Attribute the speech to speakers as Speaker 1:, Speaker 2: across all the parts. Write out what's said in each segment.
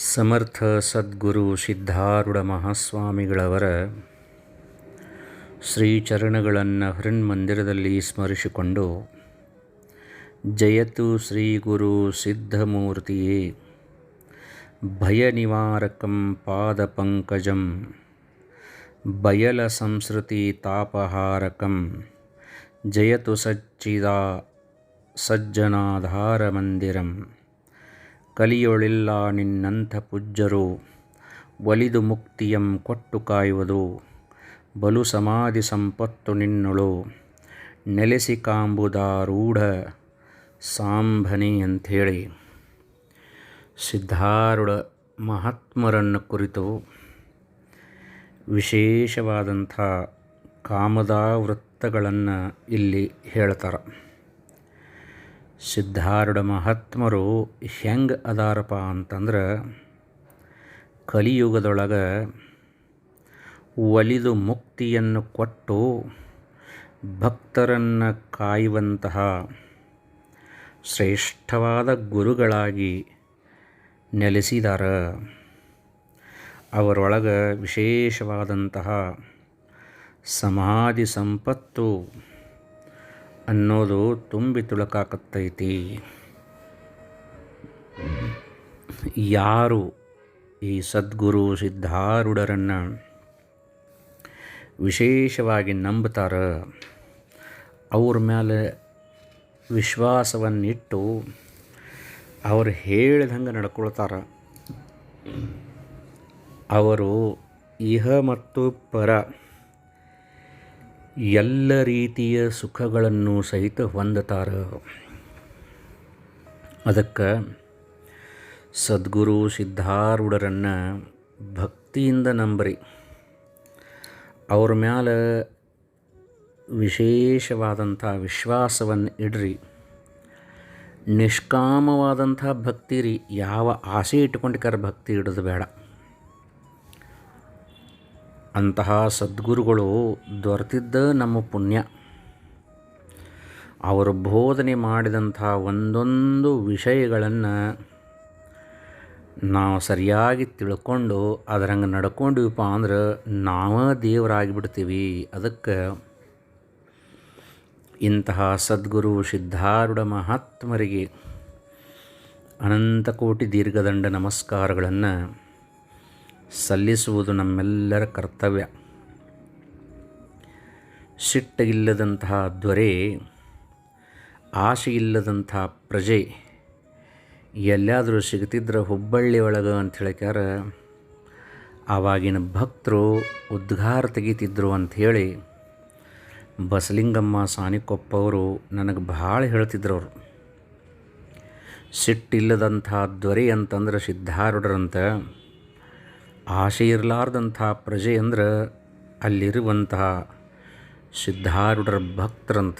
Speaker 1: ಸಮರ್ಥ ಸದ್ಗುರು ಸಿದ್ಧಾರೂಢ ಮಹಾಸ್ವಾಮಿಗಳವರ ಶ್ರೀಚರಣಗಳನ್ನು ಹೃನ್ಮಂದಿರದಲ್ಲಿ ಸ್ಮರಿಸಿಕೊಂಡು, ಜಯತು ಶ್ರೀ ಗುರು ಸಿದ್ಧಮೂರ್ತಿಯೇ ಭಯ ನಿವಾರಕಂ ಪಾದಪಂಕಜಂ, ಬಯಲ ಸಂಸ್ಕೃತಿ ತಾಪಹಾರಕಂ, ಜಯತು ಸಚ್ಚಿದಾ ಸಜ್ಜನಾಧಾರ ಮಂದಿರಂ ಕಲಿಯೊಳಿಲ್ಲ ನಿನ್ನಂಥ ಪೂಜ್ಯರು ಒಲಿದು ಮುಕ್ತಿಯಂ ಕೊಟ್ಟು ಕಾಯುವುದು. ಬಲು ಸಮಾಧಿ ಸಂಪತ್ತು ನಿನ್ನಳು. ನೆಲೆಸಿ ಕಾಂಬುದಾರೂಢ ಸಾಂಭನಿ ಅಂಥೇಳಿ. ಸಿದ್ಧಾರೂಢ ಮಹಾತ್ಮರನ್ನು ಕುರಿತು ವಿಶೇಷವಾದಂಥ ಕಾಮದಾವೃತ್ತಗಳನ್ನು ಇಲ್ಲಿ ಹೇಳ್ತಾರೆ. ಸಿದ್ಧಾರೂಢ ಮಹಾತ್ಮರು ಹೆಂಗೆ ಅದಾರಪ್ಪ ಅಂತಂದ್ರೆ ಕಲಿಯುಗದೊಳಗೆ ಒಲಿದು ಮುಕ್ತಿಯನ್ನು ಕೊಟ್ಟು ಭಕ್ತರನ್ನು ಕಾಯುವಂತಹ ಶ್ರೇಷ್ಠವಾದ ಗುರುಗಳಾಗಿ ನೆಲೆಸಿದಾರ. ಅವರೊಳಗೆ ವಿಶೇಷವಾದಂತಹ ಸಮಾಧಿ ಸಂಪತ್ತು ಅನ್ನೋದು ತುಂಬಿ ತುಳುಕಾಕತ್ತೈತಿ. ಯಾರು ಈ ಸದ್ಗುರು ಸಿದ್ಧಾರೂಢರನ್ನು ವಿಶೇಷವಾಗಿ ನಂಬ್ತಾರ ಅವ್ರ ಮೇಲೆ ವಿಶ್ವಾಸವನ್ನಿಟ್ಟು ಅವರು ಹೇಳ್ದಂಗೆ ನಡ್ಕೊಳ್ತಾರ. ಅವರು ಇಹ ಮತ್ತು ಪರ ಎಲ್ಲ ರೀತಿಯ ಸುಖಗಳನ್ನು ಸಹಿತ ಹೊಂದತಾರ. ಅದಕ್ಕೆ ಸದ್ಗುರು ಸಿದ್ಧಾರೂಢರನ್ನು ಭಕ್ತಿಯಿಂದ ನಂಬರಿ. ಅವ್ರ ಮ್ಯಾಲ ವಿಶೇಷವಾದಂಥ ವಿಶ್ವಾಸವನ್ನು ಇಡ್ರಿ. ನಿಷ್ಕಾಮವಾದಂಥ ಭಕ್ತಿ ರೀ. ಯಾವ ಆಸೆ ಇಟ್ಕೊಂಡಿಕಾರ ಭಕ್ತಿ ಇಡೋದು ಬೇಡ. ಅಂತಹ ಸದ್ಗುರುಗಳು ದೊರೆತಿದ್ದ ನಮ್ಮ ಪುಣ್ಯ. ಅವರು ಬೋಧನೆ ಮಾಡಿದಂಥ ಒಂದೊಂದು ವಿಷಯಗಳನ್ನು ನಾವು ಸರಿಯಾಗಿ ತಿಳ್ಕೊಂಡು ಅದರಂಗೆ ನಡ್ಕೊಂಡಿವಪ್ಪ ಅಂದ್ರೆ ನಾವೇ ದೇವರಾಗಿಬಿಡ್ತೀವಿ. ಅದಕ್ಕೆ ಇಂತಹ ಸದ್ಗುರು ಸಿದ್ಧಾರೂಢ ಮಹಾತ್ಮರಿಗೆ ಅನಂತ ಕೋಟಿ ದೀರ್ಘದಂಡ ನಮಸ್ಕಾರಗಳನ್ನು ಸಲ್ಲಿಸುವುದು ನಮ್ಮೆಲ್ಲರ ಕರ್ತವ್ಯ. ಸಿಟ್ಟಿಲ್ಲದಂತಹ ದೊರೆ ಆಶೆ ಇಲ್ಲದಂಥ ಪ್ರಜೆ ಎಲ್ಲಾದರೂ ಸಿಗ್ತಿದ್ರೆ ಹುಬ್ಬಳ್ಳಿ ಒಳಗೆ ಅಂತ ಹೇಳಿಕ್ಯಾರ ಆವಾಗಿನ ಭಕ್ತರು ಉದ್ಘಾರ ತೆಗಿತಿದ್ರು ಅಂಥೇಳಿ ಬಸಲಿಂಗಮ್ಮ ಸಾನಿಕೊಪ್ಪ ಅವರು ನನಗೆ ಭಾಳ ಹೇಳ್ತಿದ್ರು ಅವರು ಸಿಟ್ಟಿಲ್ಲದಂಥ ದೊರೆ ಅಂತಂದ್ರೆ ಸಿದ್ಧಾರೂಢರಂತ ಆಸೆ ಇರಲಾರ್ದಂಥ ಪ್ರಜೆ ಅಂದ್ರೆ ಅಲ್ಲಿರುವಂತಹ ಸಿದ್ಧಾರೂಢರ ಭಕ್ತರಂತ.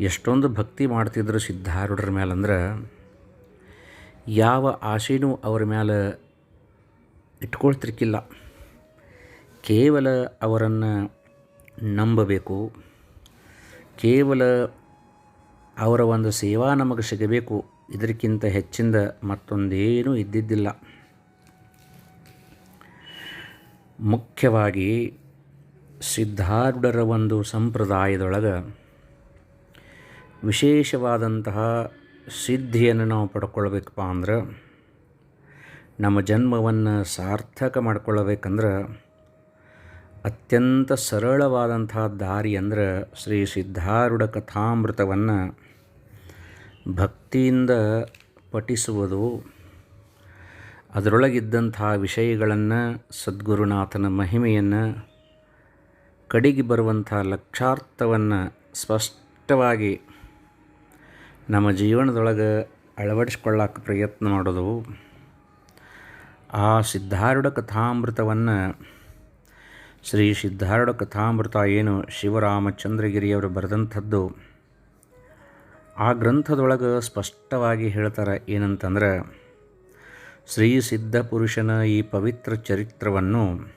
Speaker 1: ಎಷ್ಟೊಂದು ಭಕ್ತಿ ಮಾಡ್ತಿದ್ರು ಸಿದ್ಧಾರೂಢರ ಮೇಲೆ ಅಂದ್ರೆ ಯಾವ ಆಸೆನೂ ಅವ್ರ ಮೇಲೆ ಇಟ್ಕೊಳ್ತಿರ್ಕಿಲ್ಲ. ಕೇವಲ ಅವರನ್ನು ನಂಬಬೇಕು. ಕೇವಲ ಅವರ ಒಂದು ಸೇವಾ ನಮಗೆ ಸಿಗಬೇಕು. ಇದಕ್ಕಿಂತ ಹೆಚ್ಚಿಂದ ಮತ್ತೊಂದೇನೂ ಇದ್ದಿದ್ದಿಲ್ಲ. ಮುಖ್ಯವಾಗಿ ಸಿದ್ಧಾರೂಢರ ಒಂದು ಸಂಪ್ರದಾಯದೊಳಗೆ ವಿಶೇಷವಾದಂತಹ ಸಿದ್ಧಿಯನ್ನು ನಾವು ಪಡ್ಕೊಳ್ಬೇಕಪ್ಪ ಅಂದ್ರೆ ನಮ್ಮ ಜನ್ಮವನ್ನು ಸಾರ್ಥಕ ಮಾಡ್ಕೊಳ್ಬೇಕಂದ್ರೆ ಅತ್ಯಂತ ಸರಳವಾದಂಥ ದಾರಿ ಅಂದ್ರೆ ಶ್ರೀ ಸಿದ್ಧಾರೂಢ ಕಥಾಮೃತವನ್ನು ಭಕ್ತಿಯಿಂದ ಪಠಿಸುವುದು. ಅದರೊಳಗಿದ್ದಂಥ ವಿಷಯಗಳನ್ನು ಸದ್ಗುರುನಾಥನ ಮಹಿಮೆಯನ್ನು, ಕಡಿಗೆ ಬರುವಂಥ ಲಕ್ಷಾರ್ಥವನ್ನು ಸ್ಪಷ್ಟವಾಗಿ ನಮ್ಮ ಜೀವನದೊಳಗೆ ಅಳವಡಿಸ್ಕೊಳ್ಳೋಕೆ ಪ್ರಯತ್ನ ಮಾಡೋದು ಆ ಸಿದ್ಧಾರೂಢ ಕಥಾಮೃತವನ್ನು, ಶ್ರೀ ಸಿದ್ಧಾರೂಢ ಕಥಾಮೃತ ಏನು ಶಿವರಾಮಚಂದ್ರಗಿರಿಯವರು ಬರೆದಂಥದ್ದು, ಆ ಗ್ರಂಥದೊಳಗೆ ಸ್ಪಷ್ಟವಾಗಿ ಹೇಳ್ತಾರೆ ಏನಂತಂದ್ರೆ ಶ್ರೀ ಸಿದ್ಧಪುರುಷನ ಈ ಪವಿತ್ರ ಚರಿತ್ರವನ್ನು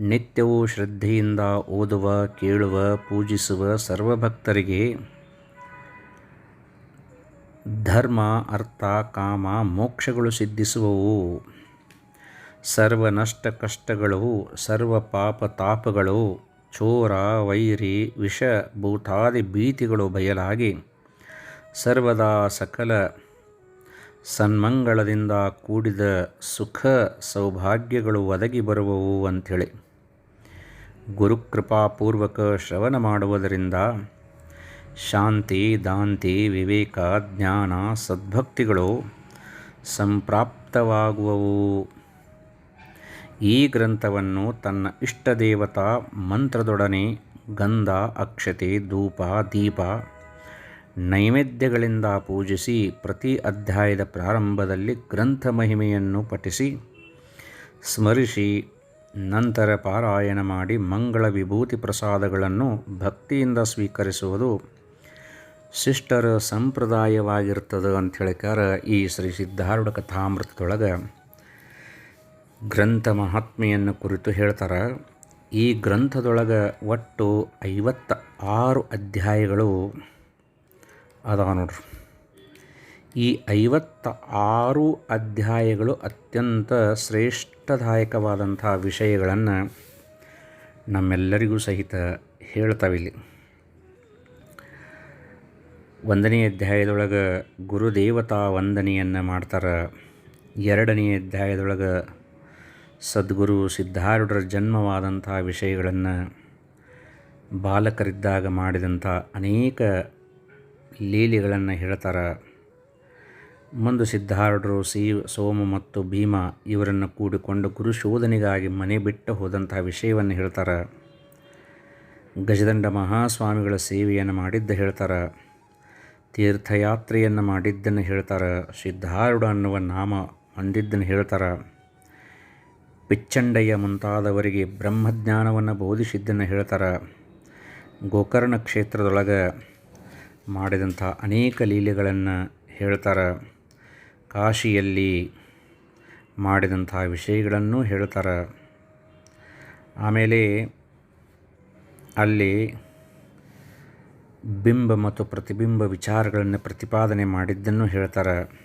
Speaker 1: ನಿತ್ಯವೂ ಶ್ರದ್ಧೆಯಿಂದ ಓದುವ, ಕೇಳುವ, ಪೂಜಿಸುವ ಸರ್ವಭಕ್ತರಿಗೆ ಧರ್ಮ, ಅರ್ಥ, ಕಾಮ, ಮೋಕ್ಷಗಳು ಸಿದ್ಧಿಸುವವು. ಸರ್ವ ನಷ್ಟ ಕಷ್ಟಗಳು, ಸರ್ವ ಪಾಪ ತಾಪಗಳು, ಚೋರ, ವೈರಿ, ವಿಷ, ಭೂತಾದಿ ಭೀತಿಗಳು ಬಯಲಾಗಿ ಸರ್ವದಾ ಸಕಲ ಸನ್ಮಂಗಳದಿಂದ ಕೂಡಿದ ಸುಖ ಸೌಭಾಗ್ಯಗಳು ಒದಗಿ ಬರುವವು ಅಂಥೇಳಿ. ಗುರುಕೃಪಾಪೂರ್ವಕ ಶ್ರವಣ ಮಾಡುವುದರಿಂದ ಶಾಂತಿ, ದಾಂತಿ, ವಿವೇಕ, ಜ್ಞಾನ, ಸದ್ಭಕ್ತಿಗಳು ಸಂಪ್ರಾಪ್ತವಾಗುವವು. ಈ ಗ್ರಂಥವನ್ನು ತನ್ನ ಇಷ್ಟದೇವತಾ ಮಂತ್ರದೊಡನೆ ಗಂಧ, ಅಕ್ಷತೆ, ಧೂಪ, ದೀಪ ನೈವೇದ್ಯಗಳಿಂದ ಪೂಜಿಸಿ ಪ್ರತಿ ಅಧ್ಯಾಯದ ಪ್ರಾರಂಭದಲ್ಲಿ ಗ್ರಂಥ ಮಹಿಮೆಯನ್ನು ಪಠಿಸಿ, ಸ್ಮರಿಸಿ, ನಂತರ ಪಾರಾಯಣ ಮಾಡಿ ಮಂಗಳ ವಿಭೂತಿ ಪ್ರಸಾದಗಳನ್ನು ಭಕ್ತಿಯಿಂದ ಸ್ವೀಕರಿಸುವುದು ಸಿಸ್ಟರ್ ಸಂಪ್ರದಾಯವಾಗಿರ್ತದೆ ಅಂತ ಹೇಳಿಕಾರ ಈ ಶ್ರೀ ಸಿದ್ಧಾರೂಢ ಕಥಾಮೃತದೊಳಗೆ ಗ್ರಂಥ ಮಹಾತ್ಮೆಯನ್ನು ಕುರಿತು ಹೇಳ್ತಾರೆ, ಈ ಗ್ರಂಥದೊಳಗೆ ಒಟ್ಟು ಐವತ್ತ ಆರು ಅಧ್ಯಾಯಗಳು ಅದಾವ ನೋಡ್ರಿ. ಈ ಐವತ್ತ ಆರು ಅಧ್ಯಾಯಗಳು ಅತ್ಯಂತ ಶ್ರೇಷ್ಠದಾಯಕವಾದಂಥ ವಿಷಯಗಳನ್ನು ನಮ್ಮೆಲ್ಲರಿಗೂ ಸಹಿತ ಹೇಳ್ತಾವಿಲ್ಲಿ ಒಂದನೇ ಅಧ್ಯಾಯದೊಳಗೆ ಗುರುದೇವತಾ ವಂದನೆಯನ್ನು ಮಾಡ್ತಾರೆ. ಎರಡನೇ ಅಧ್ಯಾಯದೊಳಗೆ ಸದ್ಗುರು ಸಿದ್ಧಾರೂಢರ ಜನ್ಮವಾದಂಥ ವಿಷಯಗಳನ್ನು ಬಾಲಕರಿದ್ದಾಗ ಮಾಡಿದಂಥ ಅನೇಕ ಲೀಲೆಗಳನ್ನು ಹೇಳ್ತಾರೆ. ಮುಂದೆ ಸಿದ್ಧಾರ್ಢರು ಸಿ ಸೋಮ ಮತ್ತು ಭೀಮ ಇವರನ್ನು ಕೂಡಿಕೊಂಡು ಗುರು ಶೋಧನೆಗಾಗಿ ಮನೆ ಬಿಟ್ಟು ಹೋದಂತಹ ವಿಷಯವನ್ನು ಹೇಳ್ತಾರೆ. ಗಜದಂಡ ಮಹಾಸ್ವಾಮಿಗಳ ಸೇವೆಯನ್ನು ಮಾಡಿದ್ದ ಹೇಳ್ತಾರೆ. ತೀರ್ಥಯಾತ್ರೆಯನ್ನು ಮಾಡಿದ್ದನ್ನು ಹೇಳ್ತಾರೆ. ಸಿದ್ಧಾರೂಢ ಅನ್ನುವ ನಾಮ ಹೊಂದಿದ್ದನ್ನು ಹೇಳ್ತಾರೆ. ಪಿಚ್ಚಂಡಯ್ಯ ಮುಂತಾದವರಿಗೆ ಬ್ರಹ್ಮಜ್ಞಾನವನ್ನು ಬೋಧಿಸಿದ್ದನ್ನು ಹೇಳ್ತಾರೆ. ಗೋಕರ್ಣ ಕ್ಷೇತ್ರದೊಳಗೆ ಮಾಡಿದಂಥ ಅನೇಕ ಲೀಲೆಗಳನ್ನು ಹೇಳ್ತಾರೆ. ಕಾಶಿಯಲ್ಲಿ ಮಾಡಿದಂಥ ವಿಷಯಗಳನ್ನು ಹೇಳ್ತಾರೆ. ಆಮೇಲೆ ಅಲ್ಲಿ ಬಿಂಬ ಮತ್ತು ಪ್ರತಿಬಿಂಬ ವಿಚಾರಗಳನ್ನು ಪ್ರತಿಪಾದನೆ ಮಾಡಿದ್ದನ್ನು ಹೇಳ್ತಾರೆ.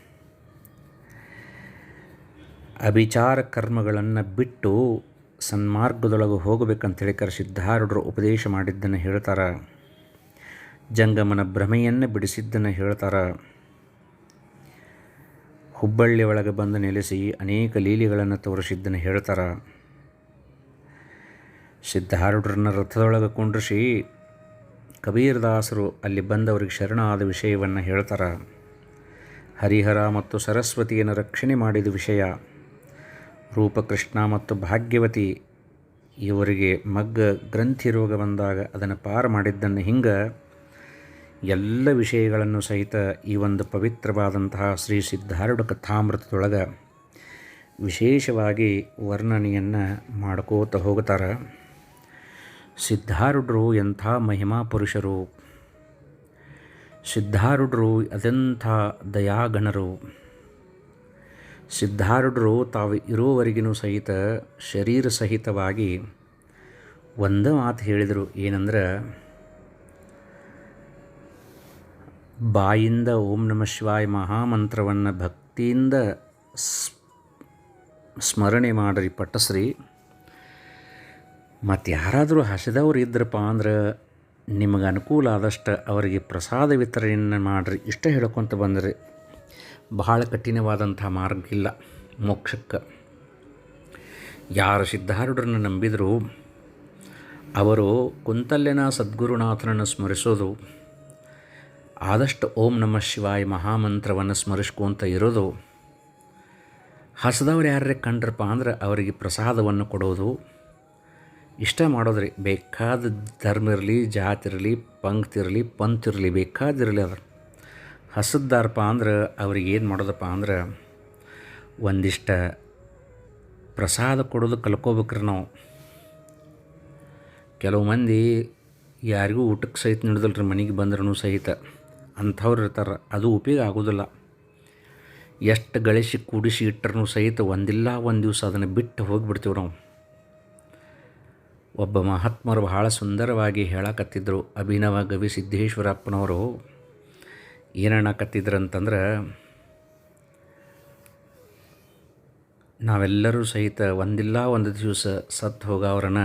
Speaker 1: ಅಭಿಚಾರ ಕರ್ಮಗಳನ್ನು ಬಿಟ್ಟು ಸನ್ಮಾರ್ಗದೊಳಗೆ ಹೋಗಬೇಕಂತ ಹೇಳಿಕರ ಸಿದ್ಧಾರೂಢರು ಉಪದೇಶ ಮಾಡಿದ್ದನ್ನು ಹೇಳ್ತಾರೆ. ಜಂಗಮನ ಭ್ರಮೆಯನ್ನು ಬಿಡಿಸಿದ್ದನ್ನು ಹೇಳ್ತಾರ. ಹುಬ್ಬಳ್ಳಿ ಒಳಗೆ ಬಂದು ನೆಲೆಸಿ ಅನೇಕ ಲೀಲೆಗಳನ್ನು ತೋರಿಸಿದ್ದನ್ನು ಹೇಳ್ತಾರ. ಸಿದ್ಧಾರೂಢರನ್ನ ರಥದೊಳಗೆ ಕುಂಡ್ರಿಸಿ ಕಬೀರದಾಸರು ಅಲ್ಲಿ ಬಂದವರಿಗೆ ಶರಣಾದ ವಿಷಯವನ್ನು ಹೇಳ್ತಾರ. ಹರಿಹರ ಮತ್ತು ಸರಸ್ವತಿಯನ್ನು ರಕ್ಷಣೆ ಮಾಡಿದ ವಿಷಯ, ರೂಪಕೃಷ್ಣ ಮತ್ತು ಭಾಗ್ಯವತಿ ಇವರಿಗೆ ಮಗ್ಗ ಗ್ರಂಥಿ ರೋಗ ಬಂದಾಗ ಅದನ್ನು ಪಾರು ಮಾಡಿದ್ದನ್ನು ಹಿಂಗೆ ಎಲ್ಲ ವಿಷಯಗಳನ್ನು ಸಹಿತ ಈ ಒಂದು ಪವಿತ್ರವಾದಂತಹ ಶ್ರೀ ಸಿದ್ಧಾರೂಢ ಕಥಾಮೃತದೊಳಗೆ ವಿಶೇಷವಾಗಿ ವರ್ಣನೆಯನ್ನು ಮಾಡ್ಕೋತ ಹೋಗ್ತಾರೆ. ಸಿದ್ಧಾರೂಢರು ಎಂಥ ಮಹಿಮಾ ಪುರುಷರು. ಸಿದ್ಧಾರೂಢರು ಅದೆಂಥ ದಯಾಗಣರು ಸಿದ್ಧಾರೂಢರು ತಾವು ಇರೋವರೆಗಿನೂ ಸಹಿತ ಶರೀರ ಸಹಿತವಾಗಿ ಒಂದು ಮಾತು ಹೇಳಿದರು. ಏನಂದ್ರೆ ಬಾಯಿಂದ ಓಂ ನಮ ಶಿವಾಯ ಮಹಾಮಂತ್ರವನ್ನು ಭಕ್ತಿಯಿಂದ ಸ್ಮರಣೆ ಮಾಡಿರಿ ಪಟ್ಟಸ್ರಿ ಮತ್ತು ಯಾರಾದರೂ ಹಸಿದವ್ರು ಇದ್ರಪ್ಪ ಅಂದ್ರೆ ನಿಮಗೆ ಅನುಕೂಲ ಆದಷ್ಟು ಅವರಿಗೆ ಪ್ರಸಾದ ವಿತರಣೆಯನ್ನು ಮಾಡಿರಿ. ಇಷ್ಟ ಹೇಳ್ಕೊತ ಬಂದರೆ ಬಹಳ ಕಠಿಣವಾದಂಥ ಮಾರ್ಗ ಇಲ್ಲ ಮೋಕ್ಷಕ್ಕೆ. ಯಾರು ಸಿದ್ಧಾರೂಢರನ್ನು ನಂಬಿದರೂ, ಅವರು ಕುಂತಲ್ಯನ ಸದ್ಗುರುನಾಥನನ್ನು ಸ್ಮರಿಸೋದು ಆದಷ್ಟು ಓಂ ನಮ ಶಿವಾಯ ಮಹಾಮಂತ್ರವನ್ನು ಸ್ಮರಿಸ್ಕೊಂತ ಇರೋದು. ಹಸದವ್ರು ಯಾರೇ ಕಂಡ್ರಪ್ಪ ಅಂದ್ರೆ ಅವರಿಗೆ ಪ್ರಸಾದವನ್ನು ಕೊಡೋದು. ಇಷ್ಟ ಮಾಡೋದ್ರಿ, ಬೇಕಾದ ಧರ್ಮ ಇರಲಿ, ಜಾತಿ ಇರಲಿ ಪಂಕ್ತಿರಲಿ ಪಂತ್ ಇರಲಿ ಬೇಕಾದಿರಲಿ ಅದು. ಹಸದ್ದಾರಪ್ಪ ಅಂದ್ರೆ ಅವ್ರಿಗೆ ಏನು ಮಾಡೋದಪ್ಪ ಅಂದ್ರೆ ಒಂದಿಷ್ಟ ಪ್ರಸಾದ ಕೊಡೋದು ಕಲ್ಕೋಬೇಕ್ರಿ ನಾವು. ಕೆಲವು ಮಂದಿ ಯಾರಿಗೂ ಊಟಕ್ಕೆ ಸಹಿತ ನೀಡೋದಿಲ್ಲ ರೀ ಮನೆಗೆ ಬಂದ್ರೂ ಸಹಿತ. ಅಂಥವ್ರು ಇರ್ತಾರೆ. ಅದು ಉಪಯೋಗ ಆಗೋದಿಲ್ಲ. ಎಷ್ಟು ಗಳಿಸಿ ಕೂಡಿಸಿ ಇಟ್ಟರೂ ಸಹಿತ ಒಂದಿಲ್ಲ, ಒಂದು ದಿವಸ ಅದನ್ನು ಬಿಟ್ಟು ಹೋಗಿಬಿಡ್ತೀವಿ ನಾವು. ಒಬ್ಬ ಮಹಾತ್ಮರು ಬಹಳ ಸುಂದರವಾಗಿ ಹೇಳಕತ್ತಿದ್ದರು ಅಭಿನವ ಗವಿ ಸಿದ್ದೇಶ್ವರಪ್ಪನವರು ಏನನ್ನಕತ್ತಿದ್ರಂತಂದ್ರೆ ನಾವೆಲ್ಲರೂ ಸಹಿತ ಒಂದಿಲ್ಲ, ಒಂದು ದಿವಸ ಸತ್ತು ಹೋಗವ್ರನ್ನ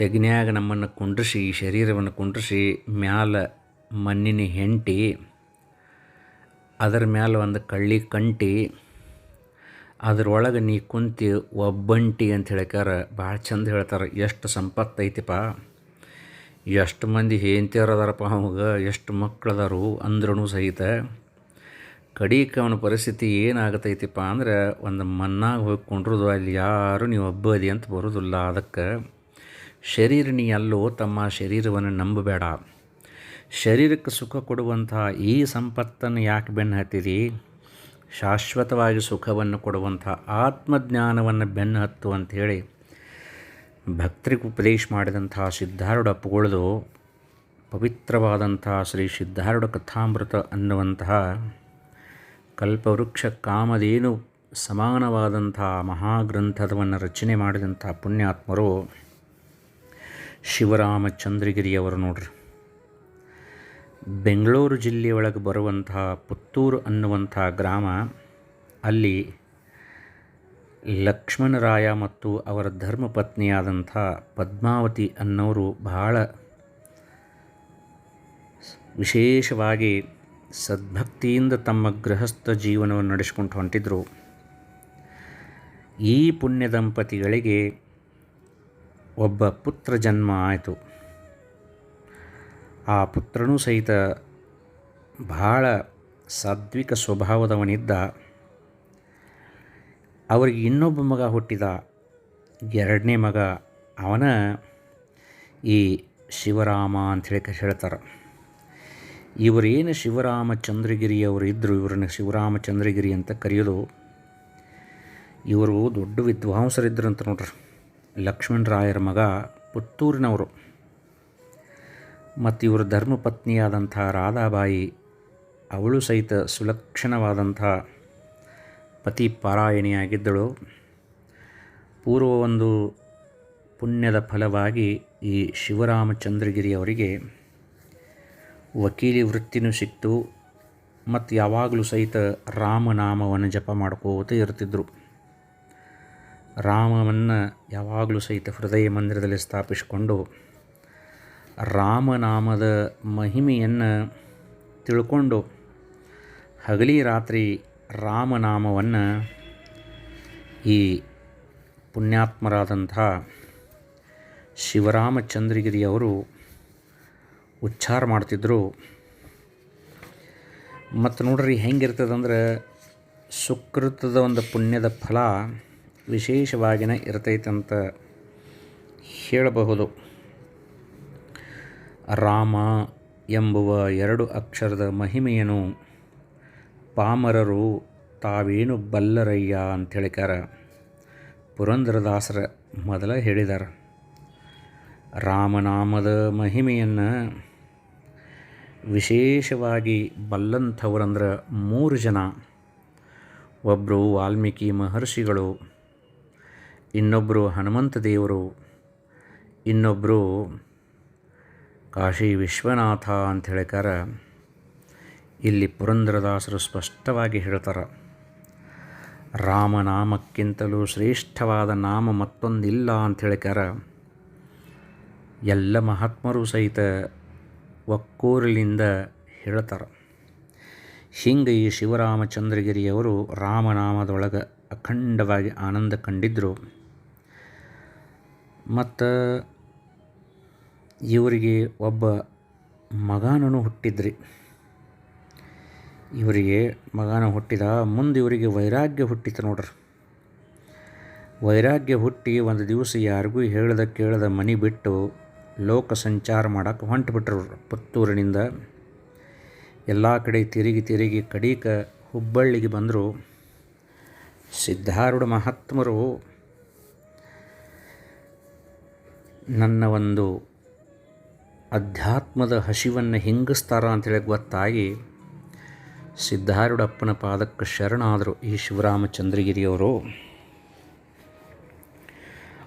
Speaker 1: ತೆಗ್ನ್ಯಾಗ ನಮ್ಮನ್ನು ಕುಂಡ್ರಿಸಿ, ಶರೀರವನ್ನು ಕುಂಡ್ರಿಸಿ, ಮ್ಯಾಲ ಮಣ್ಣಿನ ಹೆಂಟಿ, ಅದರ ಮ್ಯಾಲ ಒಂದು ಕಳ್ಳಿ ಕಂಟಿ, ಅದರೊಳಗೆ ನೀ ಕುಂತಿ ಒಬ್ಬಂಟಿ ಅಂತ ಹೇಳ್ಯಾರ ಭಾಳ ಚಂದ ಹೇಳ್ತಾರೆ. ಎಷ್ಟು ಸಂಪತ್ತು ಐತಿಪ್ಪ ಎಷ್ಟು ಮಂದಿ ಅದಾರಪ್ಪ ಅವಾಗ, ಎಷ್ಟು ಮಕ್ಕಳದಾರು ಅದಾರು ಅಂದ್ರೂ ಸಹಿತ. ಕಡೀಕ ಅವನ ಪರಿಸ್ಥಿತಿ ಏನಾಗತೈತಿಪ್ಪ ಅಂದ್ರೆ ಒಂದು ಮಣ್ಣಾಗ ಹೋಗಿ ಕೊಂಡ್ರದು, ಅಲ್ಲಿ ಯಾರು ನೀವು ಒಬ್ಬದಿ ಅಂತ ಬರೋದಿಲ್ಲ ಅದಕ್ಕೆ. ಶರೀರ ನೀ ಅಲ್ಲೋ ತಮ್ಮ ಶರೀರವನ್ನು ನಂಬಬೇಡ. ಶರೀರಕ್ಕೆ ಸುಖ ಕೊಡುವಂತಹ ಈ ಸಂಪತ್ತನ್ನು ಯಾಕೆ ಬೆನ್ನು ಹತ್ತಿರಿ ಶಾಶ್ವತವಾಗಿ ಸುಖವನ್ನು ಕೊಡುವಂಥ ಆತ್ಮಜ್ಞಾನವನ್ನು ಬೆನ್ನು ಹತ್ತು ಅಂಥೇಳಿ ಭಕ್ತರಿಗೆ ಉಪದೇಶ ಮಾಡಿದಂಥ ಸಿದ್ಧಾರೂಢ ಅಪ್ಪುಗಳದು ಪವಿತ್ರವಾದಂತಹ ಶ್ರೀ ಸಿದ್ಧಾರೂಢ ಕಥಾಮೃತ ಅನ್ನುವಂತಹ ಕಲ್ಪವೃಕ್ಷ ಕಾಮದೇನು ಸಮಾನವಾದಂಥ ಮಹಾಗ್ರಂಥವನ್ನು ರಚನೆ ಮಾಡಿದಂಥ ಪುಣ್ಯಾತ್ಮರು ಶಿವರಾಮಚಂದ್ರಗಿರಿಯವರು ನೋಡ್ರಿ. ಬೆಂಗಳೂರು ಜಿಲ್ಲೆಯೊಳಗೆ ಬರುವಂತಹ ಪುತ್ತೂರು ಅನ್ನುವಂಥ ಗ್ರಾಮ, ಅಲ್ಲಿ ಲಕ್ಷ್ಮಣರಾಯ ಮತ್ತು ಅವರ ಧರ್ಮಪತ್ನಿಯಾದಂಥ ಪದ್ಮಾವತಿ ಅನ್ನೋರು ಬಹಳ ವಿಶೇಷವಾಗಿ ಸದ್ಭಕ್ತಿಯಿಂದ ತಮ್ಮ ಗೃಹಸ್ಥ ಜೀವನವನ್ನು ನಡೆಸಿಕೊಂಡು ಹೊಂಟಿದ್ರು. ಈ ಪುಣ್ಯ ದಂಪತಿಗಳಿಗೆ ಒಬ್ಬ ಪುತ್ರ ಜನ್ಮ ಆಯಿತು. ಆ ಪುತ್ರನೂ ಸಹಿತ ಬಹಳ ಸಾತ್ವಿಕ ಸ್ವಭಾವದವನಿದ್ದ. ಅವರಿಗೆ ಇನ್ನೊಬ್ಬ ಮಗ ಹುಟ್ಟಿದ. ಎರಡನೇ ಮಗ ಅವನ ಈ ಶಿವರಾಮ ಅಂಥೇಳಿ ಹೇಳ್ತಾರೆ. ಇವರೇನು ಶಿವರಾಮಚಂದ್ರಗಿರಿಯವರು ಇದ್ದರು ಇವರನ್ನು ಶಿವರಾಮಚಂದ್ರಗಿರಿ ಅಂತ ಕರೆಯೋದು, ಇವರು ದೊಡ್ಡ ವಿದ್ವಾಂಸರಿದ್ದರು ಅಂತ ನೋಡ್ರಿ. ಲಕ್ಷ್ಮಣರಾಯರ ಮಗ ಪುತ್ತೂರಿನವರು. ಮತ್ತು ಇವರ ಧರ್ಮಪತ್ನಿಯಾದಂಥ ರಾಧಾಬಾಯಿ, ಅವಳು ಸಹಿತ ಸುಲಕ್ಷಣವಾದಂಥ ಪತಿ ಪಾರಾಯಣಿಯಾಗಿದ್ದಳು. ಪೂರ್ವ ಒಂದು ಪುಣ್ಯದ ಫಲವಾಗಿ ಈ ಶಿವರಾಮಚಂದ್ರಗಿರಿಯವರಿಗೆ ವಕೀಲಿ ವೃತ್ತಿನೂ ಸಿಕ್ತು. ಮತ್ತು ಯಾವಾಗಲೂ ಸಹಿತ ರಾಮನಾಮವನ್ನು ಜಪ ಮಾಡ್ಕೋತ ಇರ್ತಿದ್ದರು ರಾಮವನ್ನು ಯಾವಾಗಲೂ ಸಹಿತ ಹೃದಯ ಮಂದಿರದಲ್ಲಿ ಸ್ಥಾಪಿಸಿಕೊಂಡು ರಾಮನಾಮದ ಮಹಿಮೆಯನ್ನು ತಿಳ್ಕೊಂಡು ಹಗಲಿ ರಾತ್ರಿ ರಾಮನಾಮವನ್ನು ಈ ಪುಣ್ಯಾತ್ಮರಾದಂಥ ಶಿವರಾಮಚಂದ್ರಗಿರಿಯವರು ಉಚ್ಚಾರ ಮಾಡ್ತಿದ್ದರು ಮತ್ತು ನೋಡ್ರಿ ಹೆಂಗಿರ್ತದಂದ್ರೆ ಸುಕೃತದ ಒಂದು ಪುಣ್ಯದ ಫಲ ವಿಶೇಷವಾಗಿನ ಇರ್ತೈತಂತ ಹೇಳಬಹುದು. ರಾಮ ಎಂಬುವ ಎರಡು ಅಕ್ಷರದ ಮಹಿಮೆಯನ್ನು ಪಾಮರರು ತಾವೇನು ಬಲ್ಲರಯ್ಯ ಅಂತ ಹೇಳಿಕಾರ ಪುರಂದರದಾಸರ ಮೊದಲ ಹೇಳಿದಾರ. ರಾಮನಾಮದ ಮಹಿಮೆಯನ್ನು ವಿಶೇಷವಾಗಿ ಬಲ್ಲಂಥವ್ರಂದ್ರೆ ಮೂರು ಜನ. ಒಬ್ಬರು ವಾಲ್ಮೀಕಿ ಮಹರ್ಷಿಗಳು ಇನ್ನೊಬ್ಬರು ಹನುಮಂತ ದೇವರು ಇನ್ನೊಬ್ಬರು ಕಾಶಿ ವಿಶ್ವನಾಥ ಅಂತ ಹೇಳಿಕಾರ ಇಲ್ಲಿ ಪುರಂದ್ರದಾಸರು ಸ್ಪಷ್ಟವಾಗಿ ಹೇಳ್ತಾರೆ, ರಾಮನಾಮಕ್ಕಿಂತಲೂ ಶ್ರೇಷ್ಠವಾದ ನಾಮ ಮತ್ತೊಂದಿಲ್ಲ ಅಂತ ಹೇಳಿಕಾರ ಎಲ್ಲ ಮಹಾತ್ಮರು ಸಹಿತ ಒಕ್ಕೂರಿನಿಂದ ಹೇಳ್ತಾರೆ, ಹಿಂಗೆ ಈ ಶಿವರಾಮಚಂದ್ರಗಿರಿಯವರು ರಾಮನಾಮದೊಳಗೆ ಅಖಂಡವಾಗಿ ಆನಂದ ಕಂಡಿದ್ದರು ಮತ್ತು ಇವರಿಗೆ ಒಬ್ಬ ಮಗನೂ ಹುಟ್ಟಿದ್ರಿ. ಇವರಿಗೆ ಮಗನ ಹುಟ್ಟಿದ ಮುಂದೆ ಇವರಿಗೆ ವೈರಾಗ್ಯ ಹುಟ್ಟಿತು ನೋಡ್ರಿ. ವೈರಾಗ್ಯ ಹುಟ್ಟಿ ಒಂದು ದಿವಸ ಯಾರಿಗೂ ಹೇಳದ ಕೇಳದ ಮನೆ ಬಿಟ್ಟು ಲೋಕ ಸಂಚಾರ ಮಾಡಕ್ಕೆ ಹೊಂಟು ಬಿಟ್ರು ಪುತ್ತೂರಿನಿಂದ. ಎಲ್ಲ ಕಡೆ ತಿರುಗಿ ತಿರುಗಿ ಕಡೀಕ ಹುಬ್ಬಳ್ಳಿಗೆ ಬಂದರು. ಸಿದ್ಧಾರೂಢ ಮಹಾತ್ಮರು ನನ್ನ ಒಂದು ಅಧ್ಯಾತ್ಮದ ಹಸಿವನ್ನು ಹಿಂಗಿಸ್ತಾರ ಅಂತೇಳಿ ಗೊತ್ತಾಗಿ ಸಿದ್ಧಾರೂಢಪ್ಪನ ಪಾದಕ್ಕೆ ಶರಣಾದರು ಈ ಶಿವರಾಮಚಂದ್ರಗಿರಿಯವರು.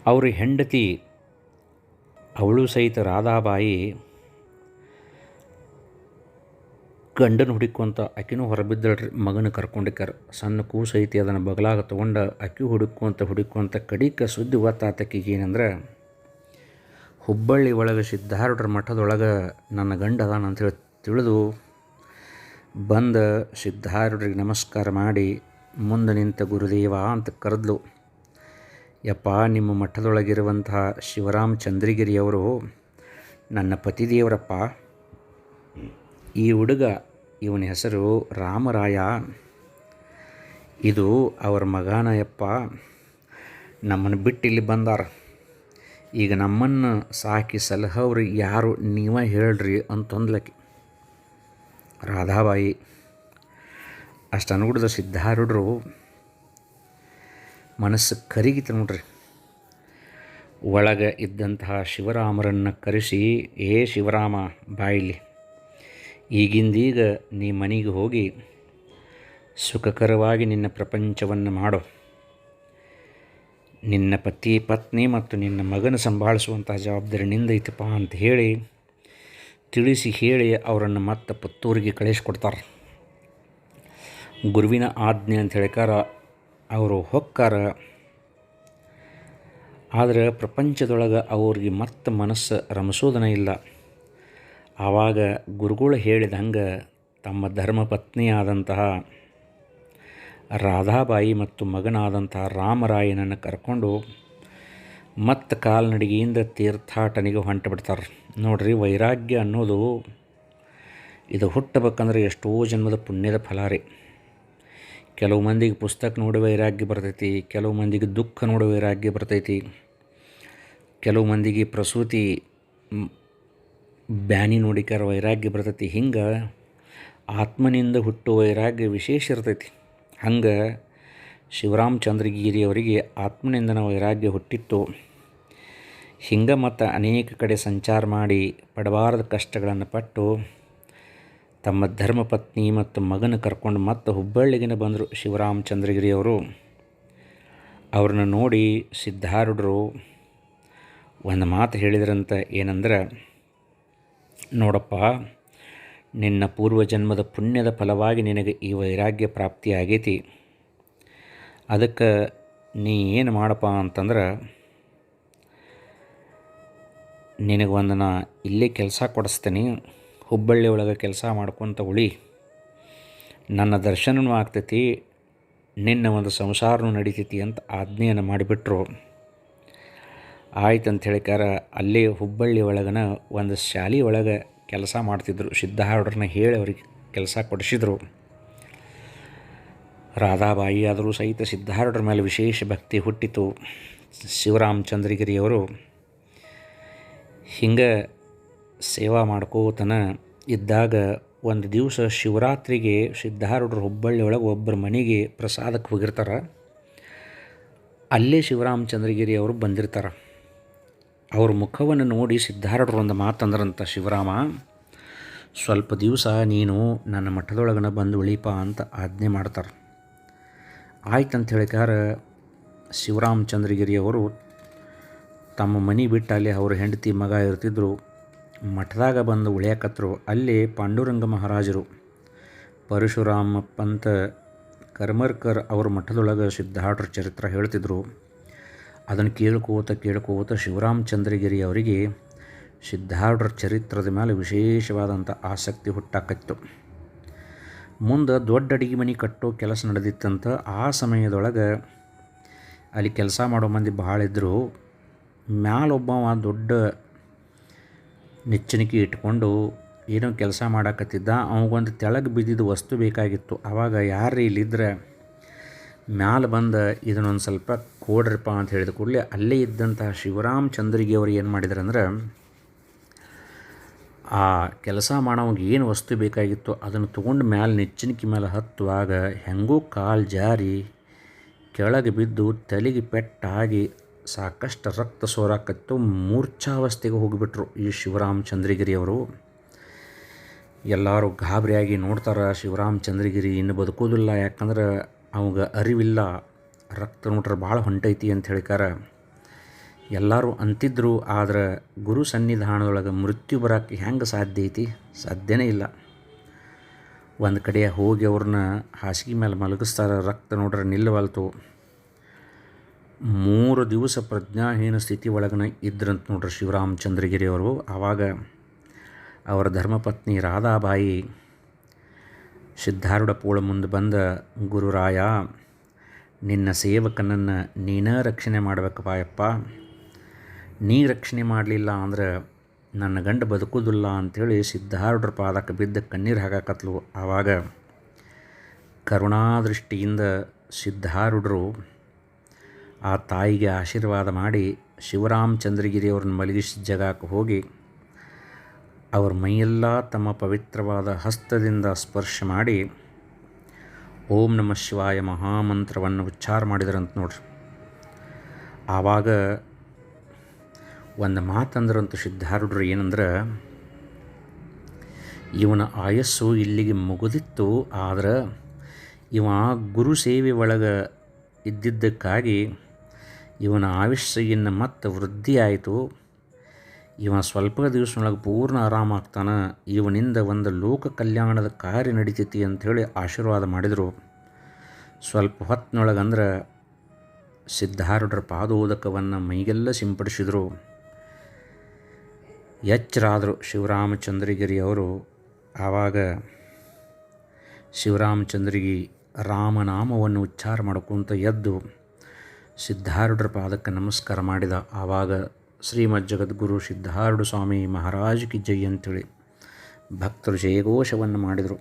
Speaker 1: ಅವರ ಹೆಂಡತಿ, ಅವಳು ಸಹಿತ ರಾಧಾಬಾಯಿ, ಗಂಡನ ಹುಡುಕೊಂತ ಆಕಿನೂ ಹೊರಬಿದ್ದಳ್ರಿ, ಮಗನ ಕರ್ಕೊಂಡಿಕ್ಕಾರ. ಸಣ್ಣ ಕೂಸೈತಿ ಅದನ್ನು ಬಗಲಾಗ ತೊಗೊಂಡು ಅಕ್ಕಿ ಹುಡುಕೊಂತ ಹುಡುಕೊಂತ ಕಡಿಕ ಸುದ್ದಿ ಏನಂದ್ರೆ ಹುಬ್ಬಳ್ಳಿ ಒಳಗೆ ಸಿದ್ಧಾರೂಢರ ಮಠದೊಳಗೆ ನನ್ನ ಗಂಡ ಅದಾನ ಅಂತೇಳಿ ತಿಳಿದು ಬಂದ ಸಿದ್ಧಾರೂಢರಿಗೆ ನಮಸ್ಕಾರ ಮಾಡಿ ಮುಂದೆ ನಿಂತ ಗುರುದೇವ ಅಂತ ಕರೆದ್ಲು. ಯಪ್ಪ, ನಿಮ್ಮ ಮಠದೊಳಗಿರುವಂತಹ ಶಿವರಾಮ್ ಚಂದ್ರಗಿರಿಯವರು ನನ್ನ ಪತಿದೇವರಪ್ಪ. ಈ ಹುಡುಗ, ಇವನ ಹೆಸರು ರಾಮರಾಯ. ಇದು ಅವರ ಮಗನ ಯಪ್ಪ. ನಮ್ಮನ್ನು ಬಿಟ್ಟು ಇಲ್ಲಿ ಬಂದಾರ. ಈಗ ನಮ್ಮನ್ನು ಸಾಕಿ ಸಲಹವ್ರಿ ಯಾರು ನೀವ ಹೇಳ್ರಿ ಅಂತಂದ್ಲಕ್ಕಿ ರಾಧಾಬಾಯಿ, ಅಷ್ಟು ಅನ್ಗುಡ್ದ ಸಿದ್ಧಾರೂಢರು ಮನಸ್ಸು ಕರಿಗಿತು ನೋಡ್ರಿ. ಒಳಗೆ ಇದ್ದಂತಹ ಶಿವರಾಮರನ್ನು ಕರೆಸಿ, ಏ ಶಿವರಾಮ, ಬಾಯಿಲಿ, ಈಗಿಂದೀಗ ನೀ ಮನೆಗೆ ಹೋಗಿ ಸುಖಕರವಾಗಿ ನಿನ್ನ ಪ್ರಪಂಚವನ್ನು ಮಾಡು. ನಿನ್ನ ಪತಿ, ಪತ್ನಿ ಮತ್ತು ನಿನ್ನ ಮಗನ ಸಂಭಾಳಿಸುವಂತಹ ಜವಾಬ್ದಾರಿ ನಿಂದೈತಪ್ಪ ಅಂತ ಹೇಳಿ, ತಿಳಿಸಿ ಹೇಳಿ ಅವರನ್ನು ಮತ್ತೆ ಪುತ್ತೂರಿಗೆ ಕಳಿಸ್ಕೊಡ್ತಾರೆ ಗುರುವಿನ ಆಜ್ಞೆ ಅಂತ ಹೇಳಿಕಾರ ಅವರು ಹೊಕ್ಕಾರ. ಆದರೆ ಪ್ರಪಂಚದೊಳಗೆ ಅವ್ರಿಗೆ ಮತ್ತೆ ಮನಸ್ಸು ರಮಿಸೋದನ ಇಲ್ಲ. ಆವಾಗ ಗುರುಗಳು ಹೇಳಿದ ಹಂಗೆ ತಮ್ಮ ಧರ್ಮಪತ್ನಿಯಾದಂತಹ ರಾಧಾಬಾಯಿ ಮತ್ತು ಮಗನಾದಂಥ ರಾಮರಾಯನನ್ನು ಕರ್ಕೊಂಡು ಮತ್ತು ಕಾಲ್ನಡಿಗೆಯಿಂದ ತೀರ್ಥಾಟನೆಗೆ ಹೊಂಟು ಬಿಡ್ತಾರೆ. ನೋಡ್ರಿ, ವೈರಾಗ್ಯ ಅನ್ನೋದು ಇದು ಹುಟ್ಟಬೇಕಂದ್ರೆ ಎಷ್ಟೋ ಜನ್ಮದ ಪುಣ್ಯದ ಫಲ ರೀ. ಕೆಲವು ಮಂದಿಗೆ ಪುಸ್ತಕ ನೋಡಿ ವೈರಾಗ್ಯ ಬರ್ತೈತಿ, ಕೆಲವು ಮಂದಿಗೆ ದುಃಖ ನೋಡಿ ವೈರಾಗ್ಯ ಬರ್ತೈತಿ, ಕೆಲವು ಮಂದಿಗೆ ಪ್ರಸೂತಿ ಬ್ಯಾನಿ ನೋಡಿಕಾರ ವೈರಾಗ್ಯ ಬರ್ತೈತಿ. ಹಿಂಗೆ ಆತ್ಮನಿಂದ ಹುಟ್ಟುವ ವೈರಾಗ್ಯ ವಿಶೇಷ ಇರ್ತೈತಿ. ಹಂಗೆ ಶಿವರಾಮಚಂದ್ರಗಿರಿ ಅವರಿಗೆ ಆತ್ಮನಿಂದನ ವೈರಾಗ್ಯ ಹುಟ್ಟಿತ್ತು. ಹಿಂಗೆ ಮತ್ತು ಅನೇಕ ಕಡೆ ಸಂಚಾರ ಮಾಡಿ ಪಡಬಾರದ ಕಷ್ಟಗಳನ್ನು ಪಟ್ಟು ತಮ್ಮ ಧರ್ಮಪತ್ನಿ ಮತ್ತು ಮಗನ ಕರ್ಕೊಂಡು ಮತ್ತೆ ಹುಬ್ಬಳ್ಳಿಗೆ ಬಂದರು ಶಿವರಾಮಚಂದ್ರಗಿರಿ ಅವರು ಅವ್ರನ್ನ ನೋಡಿ ಸಿದ್ಧಾರೂಢರು ಒಂದು ಮಾತು ಹೇಳಿದ್ರಂತ ಏನಂದ್ರೆ, ನೋಡಪ್ಪ ನಿನ್ನ ಪೂರ್ವಜನ್ಮದ ಪುಣ್ಯದ ಫಲವಾಗಿ ನಿನಗೆ ಈ ವೈರಾಗ್ಯ ಪ್ರಾಪ್ತಿಯಾಗೈತಿ. ಅದಕ್ಕೆ ನೀ ಏನು ಮಾಡಪ್ಪ ಅಂತಂದ್ರೆ, ನಿನಗೆ ಒಂದು ನಾ ಇಲ್ಲೇ ಕೆಲಸ ಕೊಡಿಸ್ತೀನಿ, ಹುಬ್ಬಳ್ಳಿ ಒಳಗೆ ಕೆಲಸ ಮಾಡ್ಕೊತ ಉಳಿ. ನನ್ನ ದರ್ಶನವೂ ಆಗ್ತೈತಿ, ನಿನ್ನ ಒಂದು ಸಂಸಾರನೂ ನಡೀತೈತಿ ಅಂತ ಆಜ್ಞೆಯನ್ನು ಮಾಡಿಬಿಟ್ರು. ಆಯ್ತು ಅಂತ ಹೇಳಿಕಾರ, ಅಲ್ಲೇ ಹುಬ್ಬಳ್ಳಿ ಒಳಗನ ಒಂದು ಶಾಲೆ ಒಳಗೆ ಕೆಲಸ ಮಾಡ್ತಿದ್ರು. ಸಿದ್ಧಾರೂಢರನ್ನ ಹೇಳಿ ಅವ್ರಿಗೆ ಕೆಲಸ ಕೊಡಿಸಿದರು. ರಾಧಾಬಾಯಿ ಆದರೂ ಸಹಿತ ಸಿದ್ಧಾರೂಢರ ಮೇಲೆ ವಿಶೇಷ ಭಕ್ತಿ ಹುಟ್ಟಿತು. ಶಿವರಾಮಚಂದ್ರಗಿರಿಯವರು ಹಿಂಗೆ ಸೇವಾ ಮಾಡ್ಕೋತನ ಇದ್ದಾಗ ಒಂದು ದಿವಸ ಶಿವರಾತ್ರಿಗೆ ಸಿದ್ಧಾರೂಢರು ಹುಬ್ಬಳ್ಳಿ ಒಳಗೆ ಒಬ್ಬರ ಮನೆಗೆ ಪ್ರಸಾದಕ್ಕೆ ಹೋಗಿರ್ತಾರೆ. ಅಲ್ಲೇ ಶಿವರಾಮಚಂದ್ರಗಿರಿ ಅವರು ಬಂದಿರ್ತಾರೆ. ಅವ್ರ ಮುಖವನ್ನು ನೋಡಿ ಸಿದ್ಧಾರೂಢರು ಒಂದು ಮಾತಂದ್ರಂತ ಶಿವರಾಮ, ಸ್ವಲ್ಪ ದಿವಸ ನೀನು ನನ್ನ ಮಠದೊಳಗನ ಬಂದು ಉಳಿಪ ಅಂತ ಆಜ್ಞೆ ಮಾಡ್ತಾರೆ. ಆಯ್ತಂತ ಹೇಳಿಕಾರ ಶಿವರಾಮಚಂದ್ರಗಿರಿಯವರು ತಮ್ಮ ಮನೆ ಬಿಟ್ಟು ಅಲ್ಲಿ ಅವ್ರ ಹೆಂಡತಿ ಮಗ ಇರ್ತಿದ್ರು. ಮಠದಾಗ ಬಂದು ಉಳಿಯಕತ್ತರು ಅಲ್ಲಿ ಪಾಂಡುರಂಗ ಮಹಾರಾಜರು, ಪರಶುರಾಮ ಪಂತ ಕರ್ಮರ್ಕರ್ ಅವ್ರ ಮಠದೊಳಗೆ ಸಿದ್ಧಾರ್ಥರ ಚರಿತ್ರ ಹೇಳ್ತಿದ್ರು. ಅದನ್ನು ಕೇಳ್ಕೋತ ಕೇಳ್ಕೋತ ಶಿವರಾಮಚಂದ್ರಗಿರಿ ಅವರಿಗೆ ಸಿದ್ಧಾರ್ಢರ ಚರಿತ್ರದ ಮೇಲೆ ವಿಶೇಷವಾದಂಥ ಆಸಕ್ತಿ ಹುಟ್ಟಾಕತ್ತು. ಮುಂದೆ ದೊಡ್ಡ ಅಡಿಗೆ ಮನೆ ಕಟ್ಟೋ ಕೆಲಸ ನಡೆದಿತ್ತಂತ ಆ ಸಮಯದೊಳಗೆ ಅಲ್ಲಿ ಕೆಲಸ ಮಾಡೋ ಮಂದಿ ಭಾಳ ಇದ್ದರು. ಮ್ಯಾಲೊಬ್ಬವ ದೊಡ್ಡ ನೆಚ್ಚಣಿಕೆ ಇಟ್ಕೊಂಡು ಏನೋ ಕೆಲಸ ಮಾಡಾಕತ್ತಿದ್ದ. ಅವಗೊಂದು ತೆಳಗೆ ಬಿದ್ದಿದ್ದ ವಸ್ತು ಬೇಕಾಗಿತ್ತು. ಆವಾಗ ಯಾರು ಇಲ್ಲಿದ್ರೆ ಮ್ಯಾಲೆ ಬಂದು ಇದನ್ನೊಂದು ಸ್ವಲ್ಪ ಕೋಡ್ರಪ್ಪ ಅಂತ ಹೇಳಿದ ಕೂಡಲೇ ಅಲ್ಲೇ ಇದ್ದಂತಹ ಶಿವರಾಮ್ ಚಂದ್ರಿಗೆ ಅವರು ಏನು ಮಾಡಿದ್ರು ಅಂದ್ರೆ ಆ ಕೆಲಸ ಮಾಡೋವಾಗ ಏನು ವಸ್ತು ಬೇಕಾಗಿತ್ತು ಅದನ್ನು ತೊಗೊಂಡು ಮ್ಯಾಲೆ ನೆಚ್ಚಿನಕಿ ಮೇಲೆ ಹತ್ತುವಾಗ ಹೆಂಗೂ ಕಾಲು ಜಾರಿ ಕೆಳಗೆ ಬಿದ್ದು ತಲೆಗೆ ಪೆಟ್ಟಾಗಿ ಸಾಕಷ್ಟು ರಕ್ತ ಸೋರಾಕತ್ತು ಮೂರ್ಛಾವಸ್ಥೆಗೆ ಹೋಗಿಬಿಟ್ರು ಈ ಶಿವರಾಮ್ ಚಂದ್ರಗಿರಿಯವರು ಎಲ್ಲರೂ ಗಾಬರಿಯಾಗಿ ನೋಡ್ತಾರೆ ಶಿವರಾಮ್ ಚಂದ್ರಗಿರಿ ಇನ್ನು ಬದುಕೋದಿಲ್ಲ ಯಾಕಂದ್ರೆ ಅವಾಗ ಅರಿವಿಲ್ಲ, ರಕ್ತ ನೋಡ್ರೆ ಭಾಳ ಹೊಂಟೈತಿ ಅಂತ ಹೇಳಿಕಾರ ಎಲ್ಲರೂ ಅಂತಿದ್ರು, ಆದ್ರೆ ಗುರು ಸನ್ನಿಧಾನದೊಳಗೆ ಮೃತ್ಯು ಬರೋಕ್ಕೆ ಹೆಂಗೆ ಸಾಧ್ಯ ಐತಿ? ಸಾಧ್ಯನೇ ಇಲ್ಲ. ಒಂದು ಕಡೆ ಹೋಗಿ ಅವ್ರನ್ನ ಹಾಸಿಗೆ ಮೇಲೆ ಮಲಗಿಸ್ತಾರೆ, ರಕ್ತ ನೋಡ್ರೆ ನಿಲ್ಲವಲ್ತು. ಮೂರು ದಿವಸ ಪ್ರಜ್ಞಾಹೀನ ಸ್ಥಿತಿ ಒಳಗನ ಇದ್ರಂತ ನೋಡ್ರಿ ಶಿವರಾಮಚಂದ್ರಗಿರಿಯವರು. ಆವಾಗ ಅವರ ಧರ್ಮಪತ್ನಿ ರಾಧಾಬಾಯಿ ಸಿದ್ಧಾರೂಢ ಪೋಳ ಮುಂದೆ ಬಂದ ಗುರುರಾಯ, ನಿನ್ನ ಸೇವಕನನ್ನು ನೀನೇ ರಕ್ಷಣೆ ಮಾಡಬೇಕಪ್ಪ ಯಪ್ಪ ನೀ ರಕ್ಷಣೆ ಮಾಡಲಿಲ್ಲ ಅಂದ್ರೆ ನನ್ನ ಗಂಡ ಬದುಕುವುದಿಲ್ಲ ಅಂಥೇಳಿ ಸಿದ್ಧಾರೂಢರ ಪಾದಕ್ಕೆ ಬಿದ್ದ ಕಣ್ಣೀರು ಹಾಕಾಕತ್ಲು ಆವಾಗ ಕರುಣಾದೃಷ್ಟಿಯಿಂದ ಸಿದ್ಧಾರೂಢರು ಆ ತಾಯಿಗೆ ಆಶೀರ್ವಾದ ಮಾಡಿ ಶಿವರಾಮಚಂದ್ರಗಿರಿಯವ್ರನ್ನ ಮಲಗಿಸಿ ಜಗಕ್ಕೆ ಹೋಗಿ ಅವ್ರ ಮೈಯೆಲ್ಲ ತಮ್ಮ ಪವಿತ್ರವಾದ ಹಸ್ತದಿಂದ ಸ್ಪರ್ಶ ಮಾಡಿ ಓಂ ನಮ ಶಿವಾಯ ಮಹಾಮಂತ್ರವನ್ನು ಉಚ್ಚಾರ ಮಾಡಿದ್ರಂತ ನೋಡ್ರಿ. ಆವಾಗ ಒಂದು ಮಾತಂದ್ರಂತ ಸಿದ್ಧಾರೂಢರು ಏನಂದ್ರೆ, ಇವನ ಆಯಸ್ಸು ಇಲ್ಲಿಗೆ ಮುಗಿದಿತ್ತು, ಆದ್ರೆ ಇವ ಗುರು ಸೇವೆ ಒಳಗೆ ಇದ್ದಿದ್ದಕ್ಕಾಗಿ ಇವನ ಆಯುಷ್ಯ ಇನ್ನು ಮತ್ತೆ ವೃದ್ಧಿ ಆಯಿತು ಇವ ಸ್ವಲ್ಪ ದಿವಸದೊಳಗೆ ಪೂರ್ಣ ಆರಾಮಾಗ್ತಾನೆ ಇವನಿಂದ ಒಂದು ಲೋಕ ಕಲ್ಯಾಣದ ಕಾರ್ಯ ನಡೀತೈತಿ ಅಂಥೇಳಿ ಆಶೀರ್ವಾದ ಮಾಡಿದರು. ಸ್ವಲ್ಪ ಹೊತ್ತಿನೊಳಗೆ ಅಂದ್ರೆ ಸಿದ್ಧಾರೂಢರ ಪಾದೋದಕವನ್ನು ಮೈಗೆಲ್ಲ ಸಿಂಪಡಿಸಿದರು. ಎಚ್ಚರಾದರು ಶಿವರಾಮಚಂದ್ರಗಿರಿ ಅವರು. ಆವಾಗ ಶಿವರಾಮಚಂದ್ರಗಿ ರಾಮನಾಮವನ್ನು ಉಚ್ಚಾರ ಮಾಡ್ಕೊತ ಎದ್ದು ಸಿದ್ಧಾರೂಢರ ಪಾದಕ್ಕೆ ನಮಸ್ಕಾರ ಮಾಡಿದ. ಆವಾಗ ಶ್ರೀಮದ್ ಜಗದ್ಗುರು ಸಿದ್ಧಾರೂಢ ಸ್ವಾಮಿ ಮಹಾರಾಜ್ ಕಿ ಜೈ ಅಂತೇಳಿ ಭಕ್ತರು ಜಯಘೋಷವನ್ನು ಮಾಡಿದರು.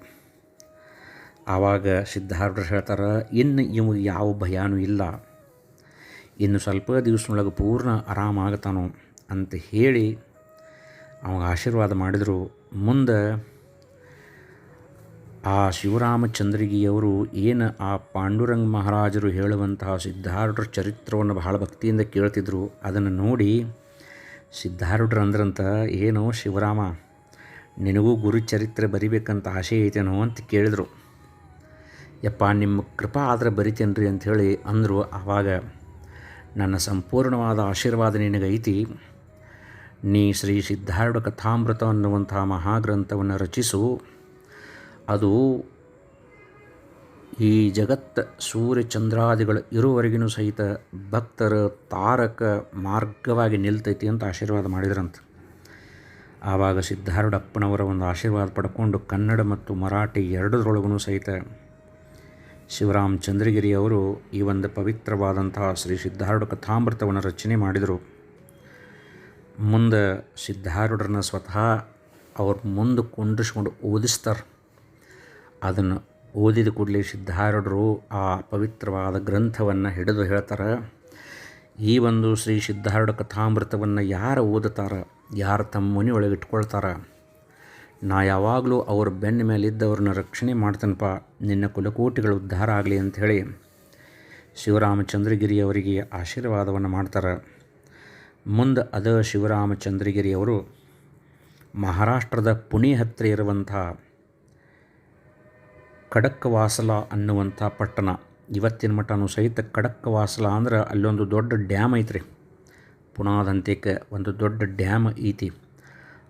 Speaker 1: ಆವಾಗ ಸಿದ್ಧಾರ್ಡ್ರು ಹೇಳ್ತಾರೆ, ಇನ್ನು ಇವು ಯಾವ ಭಯಾನೂ ಇಲ್ಲ. ಇನ್ನು ಸ್ವಲ್ಪ ದಿವಸದೊಳಗೆ ಪೂರ್ಣ ಆರಾಮಾಗತಾನೋ ಅಂತ ಹೇಳಿ ಅವಾಗ ಆಶೀರ್ವಾದ ಮಾಡಿದರು. ಮುಂದೆ ಆ ಶಿವರಾಮಚಂದ್ರಿಗಿಯವರು ಏನು ಆ ಪಾಂಡುರಂಗ ಮಹಾರಾಜರು ಹೇಳುವಂತಹ ಸಿದ್ಧಾರ್ಢರ ಚರಿತ್ರವನ್ನು ಬಹಳ ಭಕ್ತಿಯಿಂದ ಕೇಳ್ತಿದ್ರು. ಅದನ್ನು ನೋಡಿ ಸಿದ್ಧಾರೂಢರು ಅಂದ್ರಂತ ಏನು ಶಿವರಾಮ, ನಿನಗೂ ಗುರು ಚರಿತ್ರೆ ಬರಿಬೇಕಂತ ಆಸೆ ಐತೇನೋ ಅಂತ ಕೇಳಿದರು. ಯಪ್ಪ, ನಿಮ್ಮ ಕೃಪಾ ಆದರೆ ಬರಿತೇನ್ರಿ ಅಂಥೇಳಿ ಅಂದರು. ಆವಾಗ ನನ್ನ ಸಂಪೂರ್ಣವಾದ ಆಶೀರ್ವಾದ ನಿನಗೈತಿ. ನೀ ಶ್ರೀ ಸಿದ್ಧಾರೂಢ ಕಥಾಮೃತ ಅನ್ನುವಂಥ ಮಹಾಗ್ರಂಥವನ್ನು ರಚಿಸು. ಅದು ಈ ಜಗತ್ತ ಸೂರ್ಯ ಚಂದ್ರಾದಿಗಳು ಇರುವವರೆಗಿನೂ ಸಹಿತ ಭಕ್ತರ ತಾರಕ ಮಾರ್ಗವಾಗಿ ನಿಲ್ತೈತಿ ಅಂತ ಆಶೀರ್ವಾದ ಮಾಡಿದ್ರಂತ. ಆವಾಗ ಸಿದ್ಧಾರೂಢಪ್ಪನವರ ಒಂದು ಆಶೀರ್ವಾದ ಪಡ್ಕೊಂಡು ಕನ್ನಡ ಮತ್ತು ಮರಾಠಿ ಎರಡರೊಳಗೂ ಸಹಿತ ಶಿವರಾಮಚಂದ್ರಗಿರಿ ಅವರು ಈ ಒಂದು ಪವಿತ್ರವಾದಂತಹ ಶ್ರೀ ಸಿದ್ಧಾರೂಢ ಕಥಾಮೃತವನ್ನು ರಚನೆ ಮಾಡಿದರು. ಮುಂದೆ ಸಿದ್ಧಾರೂಢರನ್ನ ಸ್ವತಃ ಅವ್ರ ಮುಂದೆ ಕುಂಡ್ರಿಸ್ಕೊಂಡು ಓದಿಸ್ತಾರೆ. ಅದನ್ನು ಓದಿದ ಕೂಡಲೇ ಸಿದ್ಧಾರೂಢರು ಆ ಪವಿತ್ರವಾದ ಗ್ರಂಥವನ್ನು ಹಿಡಿದು ಹೇಳ್ತಾರೆ, ಈ ಒಂದು ಶ್ರೀ ಸಿದ್ಧಾರೂಢ ಕಥಾಮೃತವನ್ನು ಯಾರು ಓದುತ್ತಾರೆ, ಯಾರು ತಮ್ಮ ಮನೆಯೊಳಗೆ ಇಟ್ಕೊಳ್ತಾರ? ನಾ ಯಾವಾಗಲೂ ಅವ್ರ ಬೆನ್ನ ಮೇಲೆ ಇದ್ದವ್ರನ್ನ ರಕ್ಷಣೆ ಮಾಡ್ತೇನಪ್ಪ, ನಿನ್ನ ಕುಲಕೋಟಿಗಳು ಉದ್ಧಾರ ಆಗಲಿ ಅಂಥೇಳಿ ಶಿವರಾಮಚಂದ್ರಗಿರಿಯವರಿಗೆ ಆಶೀರ್ವಾದವನ್ನು ಮಾಡ್ತಾರೆ. ಮುಂದೆ ಅದ ಶಿವರಾಮಚಂದ್ರಗಿರಿಯವರು ಮಹಾರಾಷ್ಟ್ರದ ಪುಣೆ ಹತ್ತಿರ ಇರುವಂಥ ಖಡಕ್ವಾಸಲ ಅನ್ನುವಂಥ ಪಟ್ಟಣ. ಇವತ್ತಿನ ಮಟ್ಟನೂ ಸಹಿತ ಖಡಕ್ಕವಾಸಲ ಅಂದ್ರೆ ಅಲ್ಲೊಂದು ದೊಡ್ಡ ಡ್ಯಾಮ್ ಐತ್ರಿ. ಪುನಾದಂತಿಕ ಒಂದು ದೊಡ್ಡ ಡ್ಯಾಮ್ ಐತಿ.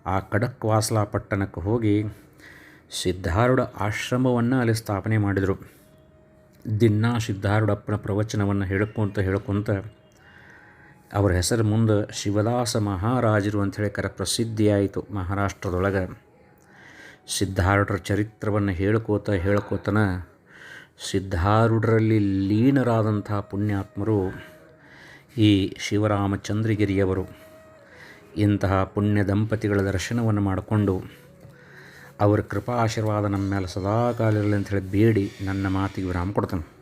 Speaker 1: ಆ ಖಡಕ್ವಾಸಲ ಪಟ್ಟಣಕ್ಕೆ ಹೋಗಿ ಸಿದ್ಧಾರೂಢ ಆಶ್ರಮವನ್ನು ಅಲ್ಲಿ ಸ್ಥಾಪನೆ ಮಾಡಿದರು. ದಿನಾ ಸಿದ್ಧಾರೂಢಪ್ಪನ ಪ್ರವಚನವನ್ನು ಹೇಳ್ಕೊತ ಹೇಳ್ಕೊಂತ ಅವರ ಹೆಸರು ಮುಂದೆ ಶಿವದಾಸ ಮಹಾರಾಜರು ಅಂಥೇಳಿ ಕರ ಪ್ರಸಿದ್ಧಿಯಾಯಿತು ಮಹಾರಾಷ್ಟ್ರದೊಳಗೆ. ಸಿದ್ಧಾರೂಢರ ಚರಿತ್ರವನ್ನು ಹೇಳ್ಕೋತ ಹೇಳ್ಕೋತನ ಸಿದ್ಧಾರೂಢರಲ್ಲಿ ಲೀನರಾದಂಥ ಪುಣ್ಯಾತ್ಮರು ಈ ಶಿವರಾಮಚಂದ್ರಗಿರಿಯವರು. ಇಂತಹ ಪುಣ್ಯ ದಂಪತಿಗಳ ದರ್ಶನವನ್ನು ಮಾಡಿಕೊಂಡು ಅವರ ಕೃಪಾ ಆಶೀರ್ವಾದ ನಮ್ಮ ಮೇಲೆ ಸದಾಕಾಲ ಇರಲಿ ಅಂತ ಹೇಳಿ ಬೇಡಿ, ನನ್ನ ಮಾತಿಗೆ ವಿರಾಮ ಕೊಡ್ತಾನೆ.